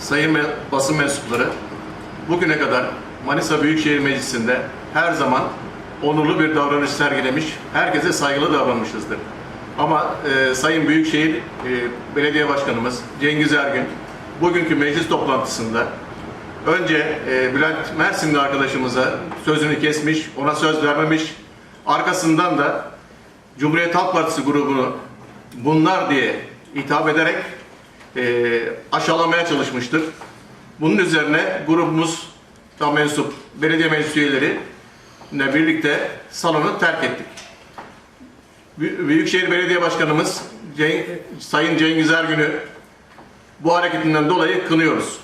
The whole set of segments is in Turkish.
sayın basın mensupları bugüne kadar Manisa Büyükşehir Meclisi'nde her zaman onurlu bir davranış sergilemiş, herkese saygılı davranmışızdır. Ama e, Sayın Büyükşehir e, Belediye Başkanımız Cengiz Ergün bugünkü meclis toplantısında önce e, Bülent Mersinli arkadaşımıza sözünü kesmiş, ona söz vermemiş, arkasından da Cumhuriyet Halk Partisi grubunu bunlar diye hitap ederek e, aşağılamaya çalışmıştır. Bunun üzerine grubumuz da mensup belediye meclis üyeleri ile birlikte salonu terk ettik. Bü- Büyükşehir Belediye Başkanımız Ceng- Sayın Cengiz Ergün'ü bu hareketinden dolayı kınıyoruz.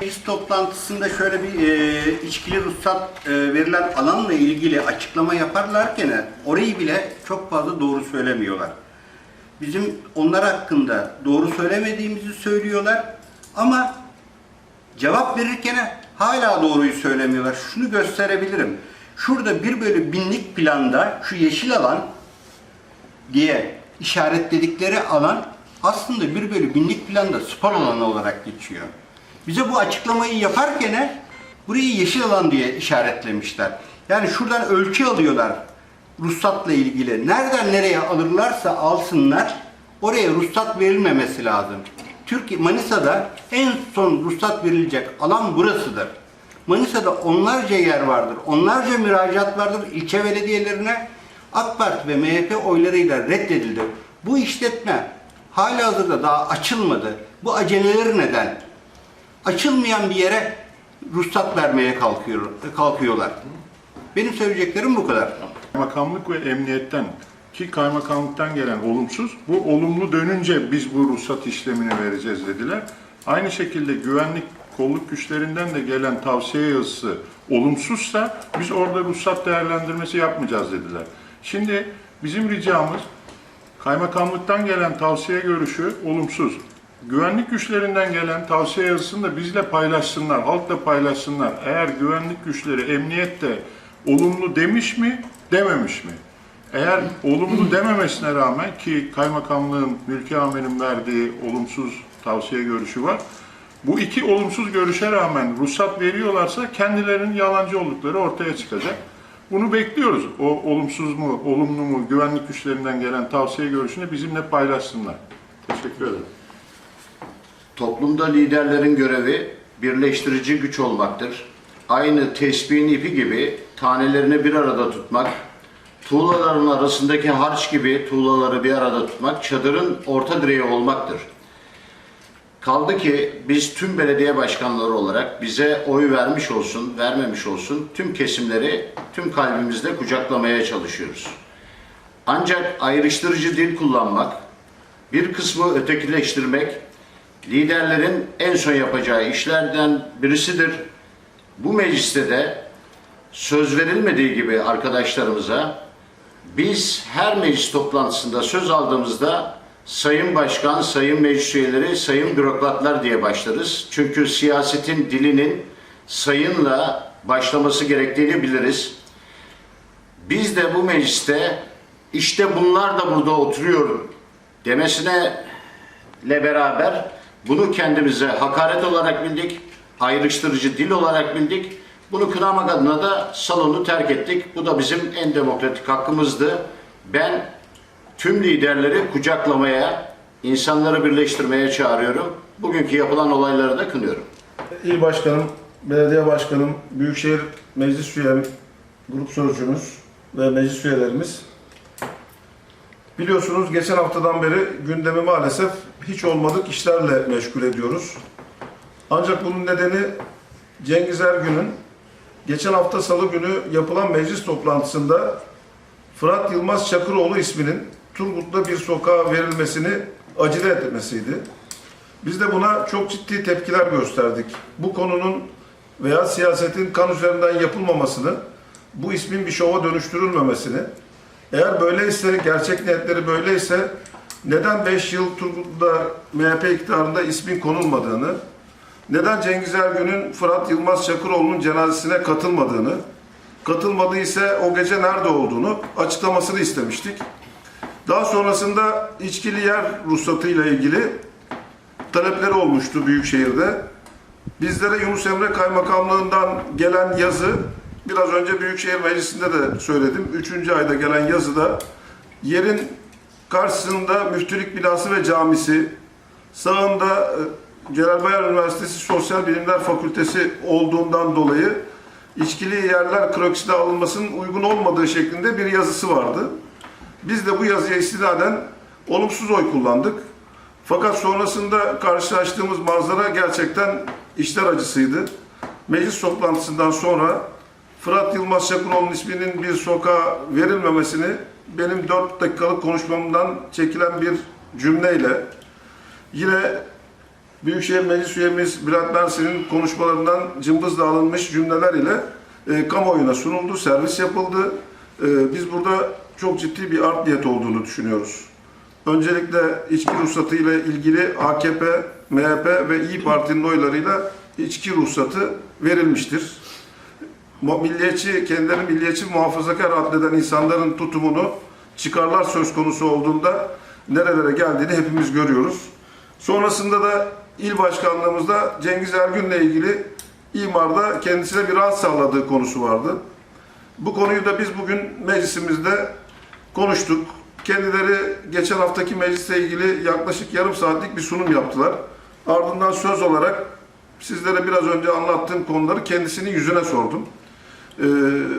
Meclis toplantısında şöyle bir e, içkili ruhsat e, verilen alanla ilgili açıklama yaparlarken orayı bile çok fazla doğru söylemiyorlar. Bizim onlar hakkında doğru söylemediğimizi söylüyorlar ama cevap verirken hala doğruyu söylemiyorlar. Şunu gösterebilirim. Şurada bir bölü binlik planda şu yeşil alan diye işaretledikleri alan aslında bir bölü binlik planda spor alanı olarak geçiyor. Bize bu açıklamayı yaparken burayı yeşil alan diye işaretlemişler. Yani şuradan ölçü alıyorlar ruhsatla ilgili. Nereden nereye alırlarsa alsınlar oraya ruhsat verilmemesi lazım. Türkiye Manisa'da en son ruhsat verilecek alan burasıdır. Manisa'da onlarca yer vardır, onlarca müracaat vardır ilçe belediyelerine. AK Parti ve MHP oylarıyla reddedildi. Bu işletme hala hazırda daha açılmadı. Bu aceleleri neden? Açılmayan bir yere ruhsat vermeye kalkıyor, kalkıyorlar. Benim söyleyeceklerim bu kadar. Kaymakamlık ve emniyetten ki kaymakamlıktan gelen olumsuz, bu olumlu dönünce biz bu ruhsat işlemini vereceğiz dediler. Aynı şekilde güvenlik kolluk güçlerinden de gelen tavsiye yazısı olumsuzsa biz orada ruhsat değerlendirmesi yapmayacağız dediler. Şimdi bizim ricamız kaymakamlıktan gelen tavsiye görüşü olumsuz. Güvenlik güçlerinden gelen tavsiye yazısını da bizle paylaşsınlar, halkla paylaşsınlar. Eğer güvenlik güçleri, emniyet de olumlu demiş mi, dememiş mi? Eğer olumlu dememesine rağmen ki kaymakamlığın, mülki amirin verdiği olumsuz tavsiye görüşü var. Bu iki olumsuz görüşe rağmen ruhsat veriyorlarsa kendilerinin yalancı oldukları ortaya çıkacak. Bunu bekliyoruz. O olumsuz mu, olumlu mu, güvenlik güçlerinden gelen tavsiye görüşünü bizimle paylaşsınlar. Teşekkür ederim. Toplumda liderlerin görevi birleştirici güç olmaktır. Aynı tesbihin ipi gibi tanelerini bir arada tutmak, tuğlaların arasındaki harç gibi tuğlaları bir arada tutmak, çadırın orta direği olmaktır. Kaldı ki biz tüm belediye başkanları olarak bize oy vermiş olsun, vermemiş olsun tüm kesimleri tüm kalbimizle kucaklamaya çalışıyoruz. Ancak ayrıştırıcı dil kullanmak, bir kısmı ötekileştirmek liderlerin en son yapacağı işlerden birisidir. Bu mecliste de söz verilmediği gibi arkadaşlarımıza biz her meclis toplantısında söz aldığımızda Sayın Başkan, Sayın Meclis Üyeleri, Sayın Bürokratlar diye başlarız. Çünkü siyasetin dilinin sayınla başlaması gerektiğini biliriz. Biz de bu mecliste işte bunlar da burada oturuyor demesine ile beraber bunu kendimize hakaret olarak bildik, ayrıştırıcı dil olarak bildik. Bunu kınamak adına da salonu terk ettik. Bu da bizim en demokratik hakkımızdı. Ben tüm liderleri kucaklamaya, insanları birleştirmeye çağırıyorum. Bugünkü yapılan olayları da kınıyorum. İl Başkanım, Belediye Başkanım, Büyükşehir Meclis Üyem, Grup Sözcümüz ve meclis üyelerimiz biliyorsunuz geçen haftadan beri gündemi maalesef hiç olmadık işlerle meşgul ediyoruz. Ancak bunun nedeni Cengiz Ergün'ün geçen hafta salı günü yapılan meclis toplantısında Fırat Yılmaz Çakıroğlu isminin Turgut'ta bir sokağa verilmesini acele etmesiydi. Biz de buna çok ciddi tepkiler gösterdik. Bu konunun veya siyasetin kan üzerinden yapılmamasını, bu ismin bir şova dönüştürülmemesini, eğer böyleyse, gerçek niyetleri böyleyse neden 5 yıl Turgut'ta MHP iktidarında ismin konulmadığını, neden Cengiz Ergün'ün Fırat Yılmaz Çakıroğlu'nun cenazesine katılmadığını, katılmadıysa o gece nerede olduğunu açıklamasını istemiştik. Daha sonrasında içkili yer ruhsatıyla ilgili talepleri olmuştu Büyükşehir'de. Bizlere Yunus Emre Kaymakamlığından gelen yazı, biraz önce Büyükşehir Meclisi'nde de söyledim. Üçüncü ayda gelen yazıda yerin karşısında müftülük binası ve camisi, sağında e, Celal Bayar Üniversitesi Sosyal Bilimler Fakültesi olduğundan dolayı içkili yerler krokisine alınmasının uygun olmadığı şeklinde bir yazısı vardı. Biz de bu yazıya istinaden olumsuz oy kullandık. Fakat sonrasında karşılaştığımız manzara gerçekten işler acısıydı. Meclis toplantısından sonra Fırat Yılmaz Çakıroğlu'nun isminin bir sokağa verilmemesini benim 4 dakikalık konuşmamdan çekilen bir cümleyle yine Büyükşehir Meclis üyemiz Bülent Mersin'in konuşmalarından cımbızla alınmış cümleler ile e, kamuoyuna sunuldu, servis yapıldı. E, biz burada çok ciddi bir art niyet olduğunu düşünüyoruz. Öncelikle içki ruhsatı ile ilgili AKP, MHP ve İyi Parti'nin oylarıyla içki ruhsatı verilmiştir. Milliyetçi, kendilerini milliyetçi muhafazakar addeden insanların tutumunu çıkarlar söz konusu olduğunda nerelere geldiğini hepimiz görüyoruz. Sonrasında da il başkanlığımızda Cengiz Ergün'le ilgili imarda kendisine bir rahat sağladığı konusu vardı. Bu konuyu da biz bugün meclisimizde konuştuk. Kendileri geçen haftaki meclisle ilgili yaklaşık yarım saatlik bir sunum yaptılar. Ardından söz olarak sizlere biraz önce anlattığım konuları kendisinin yüzüne sordum. Ee,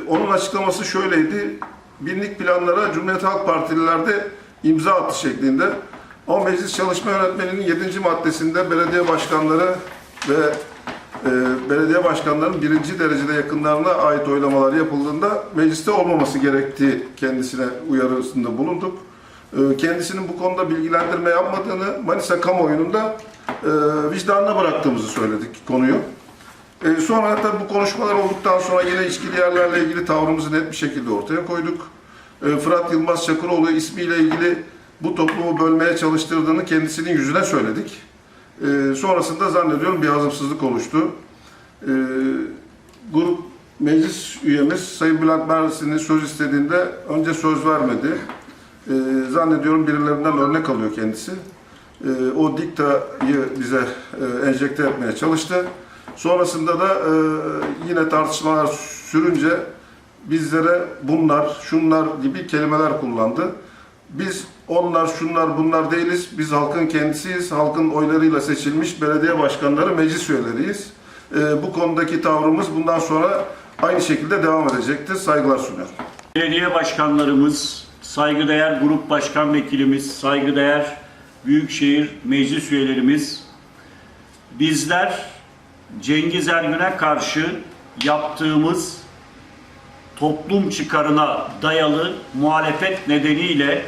onun açıklaması şöyleydi. Binlik planlara Cumhuriyet Halk Partililerde imza attı şeklinde. Ama meclis çalışma yönetmeninin 7. maddesinde belediye başkanları ve e, belediye başkanlarının birinci derecede yakınlarına ait oylamalar yapıldığında mecliste olmaması gerektiği kendisine uyarısında bulunduk. E, kendisinin bu konuda bilgilendirme yapmadığını Manisa kamuoyunun da e, vicdanına bıraktığımızı söyledik konuyu. E, sonra tabii bu konuşmalar olduktan sonra yine içkili yerlerle ilgili tavrımızı net bir şekilde ortaya koyduk. E, Fırat Yılmaz Çakıroğlu ismiyle ilgili bu toplumu bölmeye çalıştırdığını kendisinin yüzüne söyledik. E, sonrasında zannediyorum bir hazımsızlık oluştu. E, grup meclis üyemiz Sayın Bülent Mersin'in söz istediğinde önce söz vermedi. E, zannediyorum birilerinden örnek alıyor kendisi. E, o diktayı bize e, enjekte etmeye çalıştı. Sonrasında da e, yine tartışmalar sürünce bizlere bunlar, şunlar gibi kelimeler kullandı. Biz onlar, şunlar, bunlar değiliz. Biz halkın kendisiyiz. Halkın oylarıyla seçilmiş belediye başkanları, meclis üyeleriyiz. E, bu konudaki tavrımız bundan sonra aynı şekilde devam edecektir. Saygılar sunuyorum. Belediye başkanlarımız, saygıdeğer grup başkan vekilimiz, saygıdeğer büyükşehir meclis üyelerimiz, bizler Cengiz Ergün'e karşı yaptığımız toplum çıkarına dayalı muhalefet nedeniyle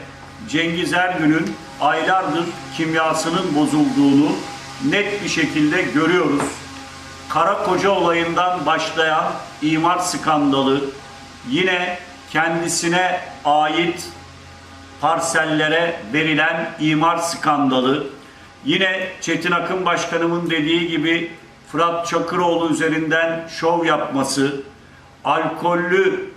Cengiz Ergün'ün aylardır kimyasının bozulduğunu net bir şekilde görüyoruz. Karakoca olayından başlayan imar skandalı, yine kendisine ait parsellere verilen imar skandalı, yine Çetin Akın Başkanımın dediği gibi Fırat Çakıroğlu üzerinden şov yapması, alkollü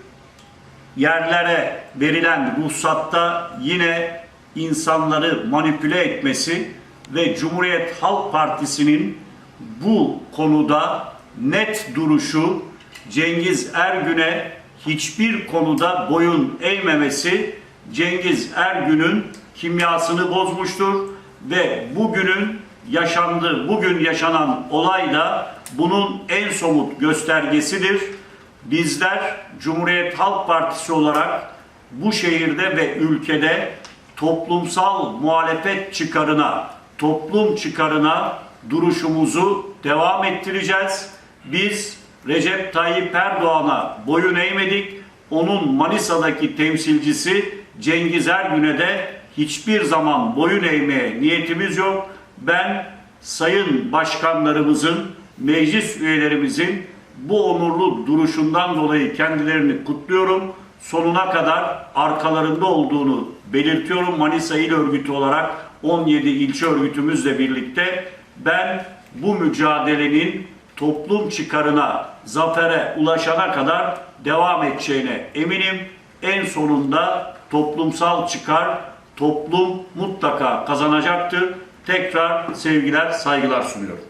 yerlere verilen ruhsatta yine insanları manipüle etmesi ve Cumhuriyet Halk Partisi'nin bu konuda net duruşu Cengiz Ergün'e hiçbir konuda boyun eğmemesi Cengiz Ergün'ün kimyasını bozmuştur ve bugünün yaşandığı, bugün yaşanan olay da bunun en somut göstergesidir. Bizler Cumhuriyet Halk Partisi olarak bu şehirde ve ülkede toplumsal muhalefet çıkarına, toplum çıkarına duruşumuzu devam ettireceğiz. Biz Recep Tayyip Erdoğan'a boyun eğmedik. Onun Manisa'daki temsilcisi Cengiz Ergün'e de hiçbir zaman boyun eğmeye niyetimiz yok. Ben sayın başkanlarımızın, meclis üyelerimizin bu onurlu duruşundan dolayı kendilerini kutluyorum. Sonuna kadar arkalarında olduğunu belirtiyorum. Manisa İl Örgütü olarak 17 ilçe örgütümüzle birlikte ben bu mücadelenin toplum çıkarına, zafere ulaşana kadar devam edeceğine eminim. En sonunda toplumsal çıkar, toplum mutlaka kazanacaktır. Tekrar sevgiler, saygılar sunuyorum.